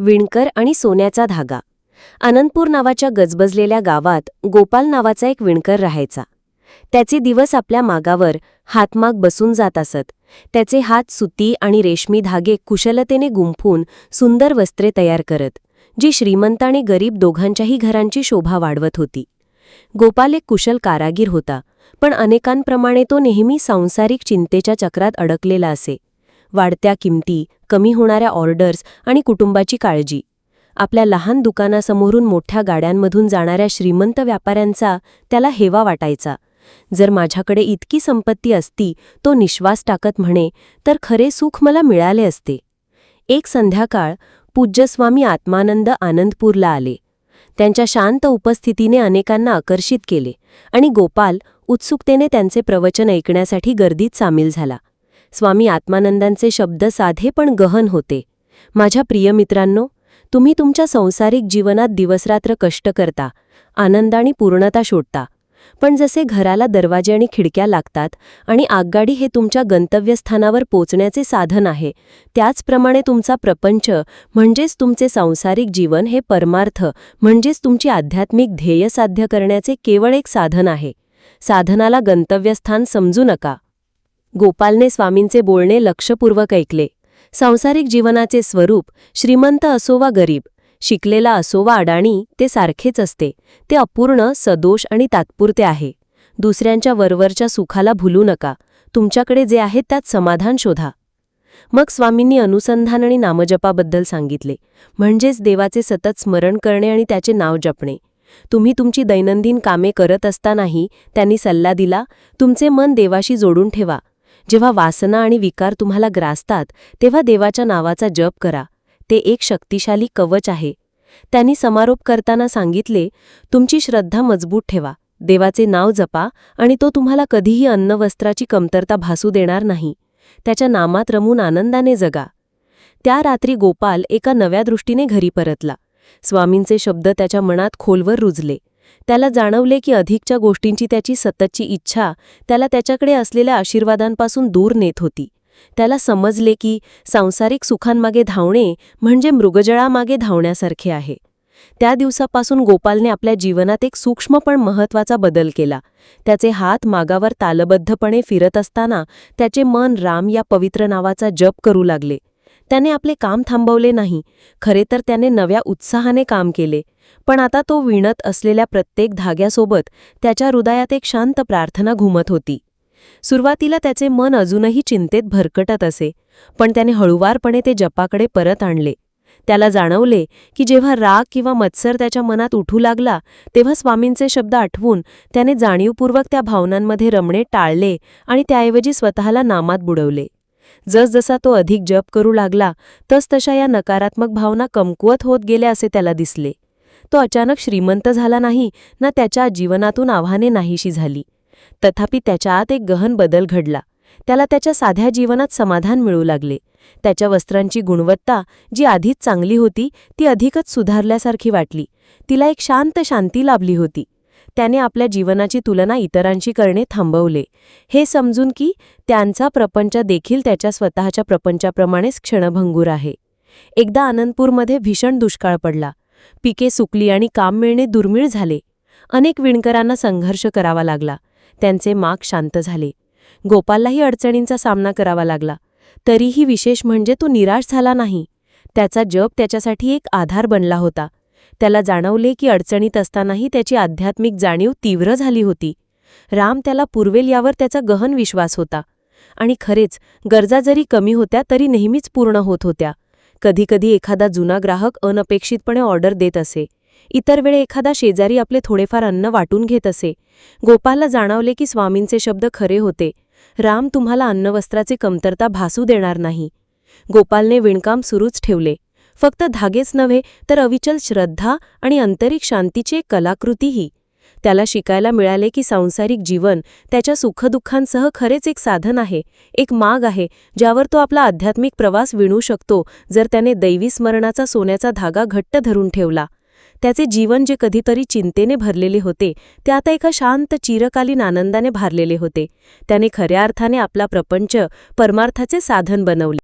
विणकर आणि सोन्याचा धागा. अनंतपूर नावाच्या गजबजलेल्या गावात गोपाल नावाचा एक विणकर राहायचा. त्याचे दिवस आपल्या मागावर हातमाग बसून जात असत. त्याचे हात सुती आणि रेशमी धागे कुशलतेने गुंफून सुंदर वस्त्रे तयार करत जी श्रीमंत आणि गरीब दोघांच्याही घरांची शोभा वाढवत होती. गोपाल एक कुशल कारागीर होता पण अनेकांप्रमाणे तो नेहमी सांसारिक चिंतेच्या चक्रात अडकलेला असे. वाढत्या किमती कमी होणाऱ्या ऑर्डर्स आणि कुटुंबाची काळजी. आपल्या लहान दुकानासमोरून मोठ्या गाड्यांमधून जाणाऱ्या श्रीमंत व्यापाऱ्यांचा त्याला हेवा वाटायचा. जर माझ्याकडे इतकी संपत्ती असती तो निश्वास टाकत म्हणे तर खरे सुख मला मिळाले असते. एक संध्याकाळ पूज्यस्वामी आत्मानंद आनंदपूरला आले. त्यांच्या शांत उपस्थितीने अनेकांना आकर्षित केले आणि गोपाल उत्सुकतेने त्यांचे प्रवचन ऐकण्यासाठी गर्दीत सामील झाला. स्वामी आत्मानंदांचे शब्द साधे पण गहन होते. माझ्या प्रिय मित्रांनो तुम्ही तुमच्या संसारिक जीवनात दिवसरात्र कष्ट करता आनंदाने पूर्णता शोधता. पण जसे घराला दरवाजे आणि खिडक्या लागतात आणि आगगाडी हे तुमच्या गंतव्यस्थानावर पोचण्याचे साधन आहे त्याचप्रमाणे तुमचा प्रपंच म्हणजेच तुमचे सांसारिक जीवन हे परमार्थ म्हणजेच तुमची आध्यात्मिक ध्येय साध्य करण्याचे केवळ एक साधन आहे. साधनाला गंतव्यस्थान समजू नका. गोपालने स्वामींचे बोलणे लक्षपूर्वक ऐकले. सांसारिक जीवनाचे स्वरूप श्रीमंत असो वा गरीब शिकलेला असो वा अडाणी ते सारखेच असते. ते अपूर्ण सदोष आणि तात्पुरते आहे. दुसऱ्यांच्या वरवरच्या सुखाला भुलू नका. तुमच्याकडे जे आहे त्यात समाधान शोधा. मग स्वामींनी अनुसंधान आणि नामजपाबद्दल सांगितले. म्हणजेच देवाचे सतत स्मरण करणे आणि त्याचे नाव जपणे. तुम्ही तुमची दैनंदिन कामे करत असतानाही त्यांनी सल्ला दिला तुमचे मन देवाशी जोडून ठेवा. जेव्हा वासना आणि विकार तुम्हाला ग्रासतात तेव्हा देवाच्या नावाचा जप करा. ते एक शक्तिशाली कवच आहे. त्यांनी समारोप करताना सांगितले तुमची श्रद्धा मजबूत ठेवा. देवाचे नाव जपा आणि तो तुम्हाला कधीही अन्नवस्त्राची कमतरता भासू देणार नाही. त्याच्या नामात रमून आनंदाने जगा. त्या रात्री गोपाल एका नव्या दृष्टीने घरी परतला. स्वामींचे शब्द त्याच्या मनात खोलवर रुजले. त्याला जाणवले की अधिकच्या गोष्टींची त्याची सततची इच्छा त्याला त्याच्याकडे असलेल्या आशीर्वादांपासून दूर नेत होती. त्याला समजले की सांसारिक सुखांमागे धावणे म्हणजे मृगजळामागे धावण्यासारखे आहे. त्या दिवसापासून गोपालने आपल्या जीवनात एक सूक्ष्म पण महत्त्वाचा बदल केला. त्याचे हात मागावर तालबद्धपणे फिरत असताना त्याचे मन राम या पवित्र नावाचा जप करू लागले. त्याने आपले काम थांबवले नाही. खरे तर त्याने नव्या उत्साहाने काम केले. पण आता तो विणत असलेल्या प्रत्येक धाग्यासोबत त्याच्या हृदयात एक शांत प्रार्थना घुमत होती. सुरुवातीला त्याचे मन अजूनही चिंतेत भरकटत असे पण त्याने हळुवारपणे ते जपाकडे परत आणले. त्याला जाणवले की जेव्हा राग किंवा मत्सर त्याच्या मनात उठू लागला तेव्हा स्वामींचे शब्द आठवून त्याने जाणीवपूर्वक त्या भावनांमध्ये रमणे टाळले आणि त्याऐवजी स्वतःला नामात बुडवले. जसजसा तो अधिक जप करू लागला तसतशा या नकारात्मक भावना कमकुवत होत गेल्या असे त्याला दिसले. तो अचानक श्रीमंत झाला नाही ना त्याच्या जीवनातून आव्हाने नाहीशी झाली. तथापि त्याच्या आत एक गहन बदल घडला. त्याला त्याच्या साध्या जीवनात समाधान मिळू लागले. त्याच्या वस्त्रांची गुणवत्ता जी आधीच चांगली होती ती अधिकच सुधारल्यासारखी वाटली. तिला एक शांत शांती लाभली होती. त्याने आपल्या जीवनाची तुलना इतरांशी करणे थांबवले. हे समजून की त्यांचा प्रपंच देखील त्याच्या स्वतःच्या प्रपंचाप्रमाणेच क्षणभंगूर आहे. एकदा आनंदपूरमध्ये भीषण दुष्काळ पडला. पिके सुकली आणि काम मिळणे दुर्मिळ झाले. अनेक विणकरांना संघर्ष करावा लागला. त्यांचे माग शांत झाले. गोपाललाही अडचणींचा सामना करावा लागला. तरीही विशेष म्हणजे तो निराश झाला नाही. त्याचा जप त्याच्यासाठी एक आधार बनला होता. त्याला जाणवले की अडचणीत असतानाही त्याची आध्यात्मिक जाणीव तीव्र झाली होती. राम त्याला पुरवेल यावर त्याचा गहन विश्वास होता. आणि खरेच गरजा जरी कमी होत्या तरी नेहमीच पूर्ण होत होत्या. कधीकधी एखादा जुना ग्राहक अनपेक्षितपणे ऑर्डर देत असे. इतर वेळे एखादा शेजारी आपले थोडेफार अन्न वाटून घेत असे. गोपालला जाणवले की स्वामींचे शब्द खरे होते. राम तुम्हाला अन्नवस्त्राची कमतरता भासू देणार नाही. गोपालने विणकाम सुरूच ठेवले. फक्त धागेच नव्हे तर अविचल श्रद्धा आणि आंतरिक शांतीची एक कलाकृतीही. त्याला शिकायला मिळाले की सांसारिक जीवन त्याच्या सुखदुःखांसह खरेच एक साधन आहे एक माग आहे ज्यावर तो आपला आध्यात्मिक प्रवास विणू शकतो जर त्याने दैवी स्मरणाचा सोन्याचा धागा घट्ट धरून ठेवला. त्याचे जीवन जे कधीतरी चिंतेने भरलेले होते ते आता एका शांत चिरकालीन आनंदाने भारलेले होते. त्याने खऱ्या अर्थाने आपला प्रपंच परमार्थाचे साधन बनवले.